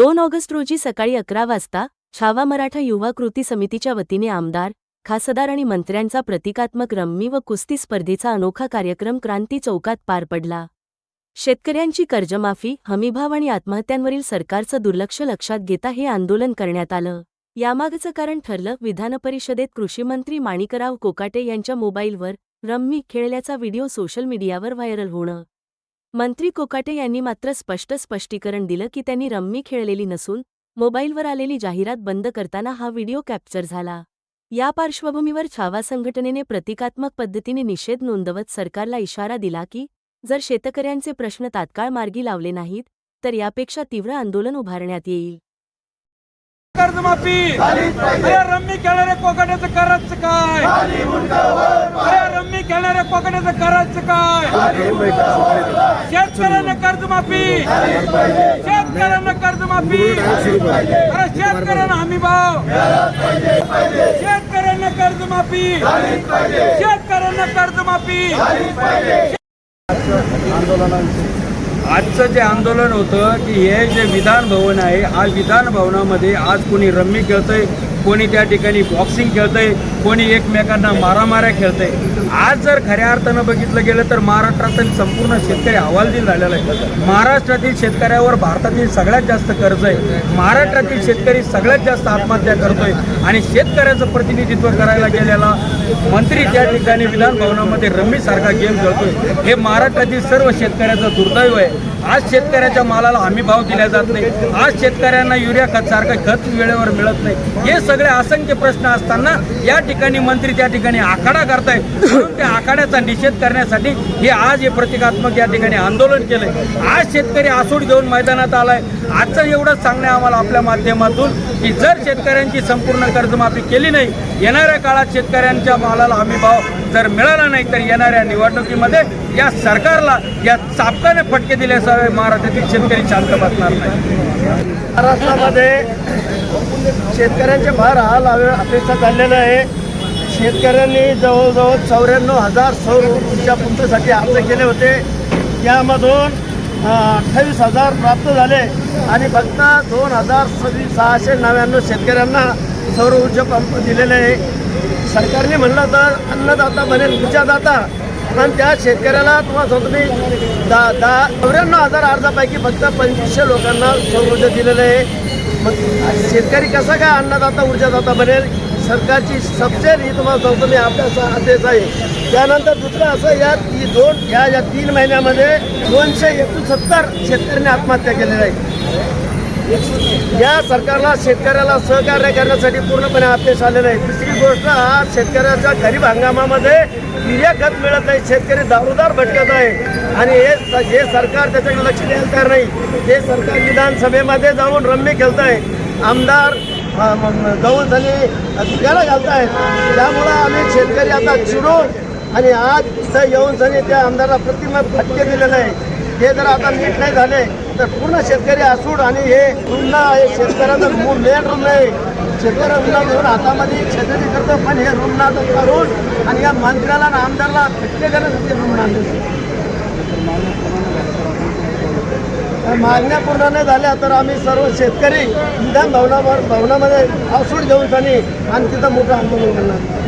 दोन ऑगस्ट रोजी सकाळी अकरा वाजता छावा मराठा युवा कृती समितीच्या वतीने आमदार खासदार आणि मंत्र्यांचा प्रतिकात्मक रम्मी व कुस्ती स्पर्धेचा अनोखा कार्यक्रम क्रांती चौकात पार पडला. शेतकऱ्यांची कर्जमाफी हमीभाव आणि आत्महत्यांवरील सरकारचं दुर्लक्ष लक्षात घेता हे आंदोलन करण्यात आलं. यामागचं कारण ठरलं विधानपरिषदेत कृषीमंत्री माणिकराव कोकाटे यांच्या मोबाईलवर रम्मी खेळल्याचा व्हिडिओ सोशल मीडियावर व्हायरल होणं. मंत्री कोकाटे यांनी मात्र स्पष्ट स्पष्टीकरण दिलं की त्यांनी रम्मी खेळलेली नसून मोबाईलवर आलेली जाहिरात बंद करताना हा व्हिडिओ कॅप्चर झाला. या पार्श्वभूमीवर छावा संघटनेने प्रतिकात्मक पद्धतीने निषेध नोंदवत सरकारला इशारा दिला की जर शेतकऱ्यांचे प्रश्न तात्काळ मार्गी लावले नाहीत तर यापेक्षा तीव्र आंदोलन उभारण्यात येईल. कर्जमाफी! रम्मी खेळणारे कोकाट्याचं करायचं काय? खेळणाऱ्या कोकणाचं करायचं काय? शेतकऱ्यांना कर्जमाफी. शेतकऱ्यांना कर्जमाफी. अरे शेतकऱ्यांना हमी भाव. शेतकऱ्यांना कर्जमाफी. शेतकऱ्यांना कर्जमाफी. आजचं जे आंदोलन होतं की हे जे विधान भवन आहे आज विधान भवनामध्ये आज कोणी रम्मी खेळतंय कोणी त्या ठिकाणी बॉक्सिंग खेळतंय कोणी एकमेकांना मारामाऱ्या खेळतंय. आज जर खऱ्या अर्थानं बघितलं गेलं तर महाराष्ट्रातील संपूर्ण शेतकरी हवालदिल झालेला आहे. महाराष्ट्रातील शेतकऱ्यावर भारतातील सगळ्यात जास्त कर्ज आहे. महाराष्ट्रातील शेतकरी सगळ्यात जास्त आत्महत्या करतोय. आणि शेतकऱ्याचं प्रतिनिधित्व करायला गेलेला मंत्री त्या ठिकाणी विधानभवनामध्ये रम्मीसारखा गेम खेळतोय. हे महाराष्ट्रातील सर्व शेतकऱ्याचं दुर्दैव आहे. आज शेतकऱ्याच्या मालाला हमी भाव दिला जात नाही. आज शेतकऱ्यांना युरिया खत सारखं खत वेळेवर मिळत नाही. हे सगळे असंख्य प्रश्न असताना या ठिकाणी मंत्री त्या ठिकाणी आखाडा करताय. म्हणून त्या आखाड्याचा निषेध करण्यासाठी हे आज हे प्रतिकात्मक या ठिकाणी आंदोलन केलंय. आज शेतकरी आसूड घेऊन मैदानात आलाय. आजचं एवढंच सांगणे आम्हाला आपल्या माध्यमातून की जर शेतकऱ्यांची संपूर्ण कर्जमाफी केली नाही येणाऱ्या काळात शेतकऱ्यांच्या मालाला हमी भाव जर मिळाला नाही तर येणाऱ्या निवडणुकीमध्ये या सरकारला या चापकाने फटके दिले दिल्याशिवाय महाराष्ट्रातील शेतकरी शांत बसणार नाही. महाराष्ट्रामध्ये शेतकऱ्यांचे भार हाल लावे अपेक्षा चाललेलं आहे. शेतकऱ्यांनी जवळजवळ चौऱ्याण्णव हजार सौर ऊर्जा पंपासाठी अर्ज केले होते. त्यामधून अठ्ठावीस हजार प्राप्त झाले आणि फक्त दोन हजार सव्वीस सहाशे नव्याण्णव शेतकऱ्यांना सौर ऊर्जा पंप दिलेले आहे. सरकारने म्हणलं तर अन्नदाता बनेल ऊर्जादाता. पण त्या शेतकऱ्याला तुम्हाला सांगतो मी दहा दहा चौऱ्याण्णव हजार अर्जापैकी फक्त पंचवीसशे लोकांना सौर ऊर्जा दिलेलं आहे. मग शेतकरी कसा काय अन्नदाता ऊर्जादाता बनेल? सरकारची सबसे ही तुम्हाला सांगतो मी आपल्याचा आदेश आहे. त्यानंतर दुसरं असं या ती दोन या या तीन महिन्यामध्ये दोनशे एकोणसत्तर शेतकऱ्यांनी आत्महत्या केलेल्या आहे. या सरकारला शेतकऱ्याला सहकार्य करण्यासाठी पूर्णपणे आदेश आलेला आहे दुसरी गोष्ट हा शेतकऱ्याच्या गरीब हंगामामध्ये युरिया खत मिळत नाही. शेतकरी दारोदार भटकत आहे. आणि हे हे सरकार त्याच्याकडे लक्ष द्यायला तयार नाही. हे सरकार विधानसभेमध्ये जाऊन रम्मी खेळत आहे. आमदार गहू झाले. त्याला घालत आहेत त्यामुळं आम्ही शेतकरी आता चिडून आणि आज इथं येऊन झाले त्या आमदाराला प्रतिमा फटके दिलेलं आहे हे जर आता नीट नाही झाले तर पूर्ण शेतकरी असूड आणि हे रुग्ण आहे. शेतकऱ्याचं मूळ मेन रुग्ण आहे शेतकऱ्या घेऊन हातामध्ये शेतकरी करतो पण हे रुग्णाचं करून आणि या मंत्र्याला आणि आमदारला फटके करण्यासाठी रुग्ण आणले मागण्या पूर्ण नाही झाल्या तर आम्ही सर्व शेतकरी विधान भवनावर भवनामध्ये आसूड घेऊन आणि तिथं मोठं आंदोलन करणार.